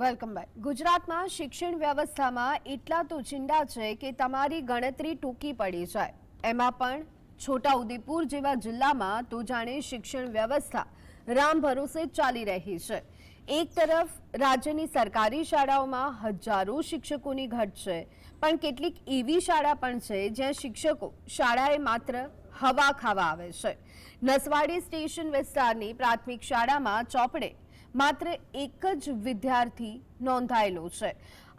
Welcome back. ગુજરાતમાં શિક્ષણ વ્યવસ્થામાં એટલા તો ચિંડા છે કે તમારી ગણતરી ટૂંકી પડી જાય. એમાં પણ છોટાઉદેપુર જેવા જિલ્લામાં તો જાણે શિક્ષણ વ્યવસ્થા રામ ભરોસે ચાલી રહી છે. એક તરફ રાજ્યની સરકારી શાળાઓમાં હજારો શિક્ષકોની ઘટ છે, પણ કેટલીક એવી શાળા પણ છે જ્યાં શિક્ષકો શાળાએ માત્ર હવા ખાવા આવે છે. નસવાડી સ્ટેશન વિસ્તારની પ્રાથમિક શાળામાં ચોપડે માત્ર એક જ વિદ્યાર્થી નોંધાયેલો છે.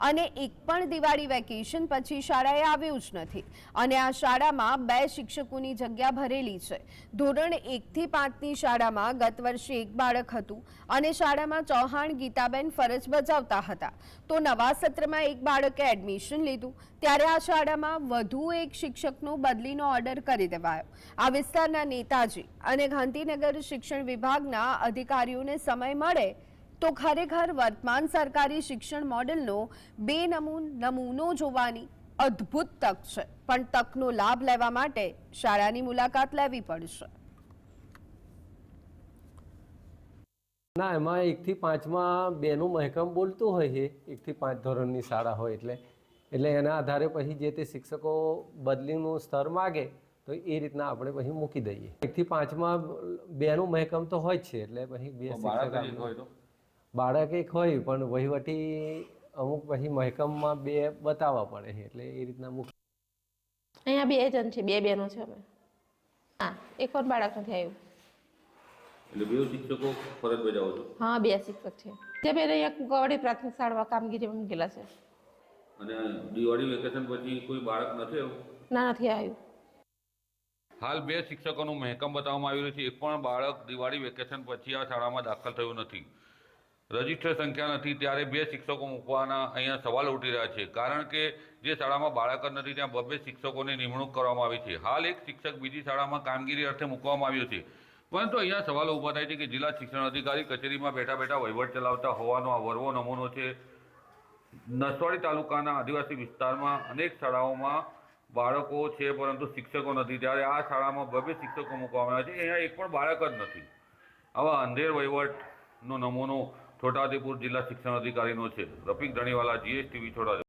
અને એક પણ દિવાળી વેકેશન પછી શાળાએ આવ્યું જ નથી. અને આ શાળામાં બે શિક્ષકોની જગ્યા ભરેલી છે. ધોરણ એકથી પાંચની શાળામાં ગત વર્ષે એક બાળક હતું અને શાળામાં ચૌહાણ ગીતાબેન ફરજ બજાવતા હતા. તો નવા સત્રમાં એક બાળકે એડમિશન લીધું. ત્યારે આ શાળામાં વધુ એક શિક્ષકનો બદલીનો ઓર્ડર કરી દેવાયો. આ વિસ્તારના નેતાજી અને ગાંધીનગર શિક્ષણ વિભાગના અધિકારીઓને સમય મળે તો ખરેખર વર્તમાન સરકારી શિક્ષણ મોડેલનો બે નમૂન નમૂનો જોવાની અદ્ભુત તક છે. પણ તકનો લાભ લેવા માટે શાળાની મુલાકાત લેવી પડશે. ના એમાં એકથી પાંચમાં બેનું મહેકમ બોલતું હોય છે. એકથી પાંચ ધોરણની શાળા હોય એટલે. એટલે એના આધારે પછી જે તે શિક્ષકો બદલીનું સ્તર માગે તો એ રીતના આપણે પછી મૂકી દઈએ. એકથી પાંચમાં બેનું મહેકમ તો હોય જ છે એટલે પછી બે શિક્ષક બાળક એક હોય પણ વહીવટી અમુક પછી મહેકમમાં બે બતાવવા પડે છે એટલે એ રીતના અમુક અહીંયા બે જણ છે બે બેનો છે અમે હા એક પણ બાળક નથી આવ્યું. એટલે બે શિક્ષકો ફરજ બજાવો છો? હા બે શિક્ષક છે. જે બેન અહીંયા કુકાવાડી પ્રાથમિક શાળામાં કામગીરીમાં મૂકેલા છે. અને દિવાળી વેકેશન પછી કોઈ બાળક નથી આવ્યું? ના નથી આવ્યું. હાલ બે શિક્ષકોનું મહેકમ બતાવવામાં આવી રહ્યું છે એક પણ બાળક દિવાળી વેકેશન પછી આ શાળામાં દાખલ થયું નથી. રજિસ્ટર સંખ્યા નથી ત્યારે બે શિક્ષકો મૂકવાના અહીંયા સવાલ ઉઠી રહ્યા છે. કારણ કે જે શાળામાં બાળક જ નથી, ત્યાં બબે શિક્ષકોની નિમણૂક કરવામાં આવી છે. હાલ એક શિક્ષક બીજી શાળામાં કામગીરી અર્થે મૂકવામાં આવ્યો છે. પરંતુ અહીંયા સવાલો ઊભા થાય છે કે જિલ્લા શિક્ષણ અધિકારી કચેરીમાં બેઠા બેઠા વહીવટ ચલાવતા હોવાનો આ વરવો નમૂનો છે. નસવાડી તાલુકાના આદિવાસી વિસ્તારમાં અનેક શાળાઓમાં બાળકો છે, પરંતુ શિક્ષકો નથી. ત્યારે આ શાળામાં બબે શિક્ષકો મૂકવામાં આવ્યા છે. અહીંયા એક પણ બાળક જ નથી. આવા અંધેર વહીવટનો નમૂનો છોટાઉદેપુર જિલ્લા શિક્ષણ અધિકારીનો છે. રફીક ધણીવાલા જીએસટીવી છોટાઉદેપુર.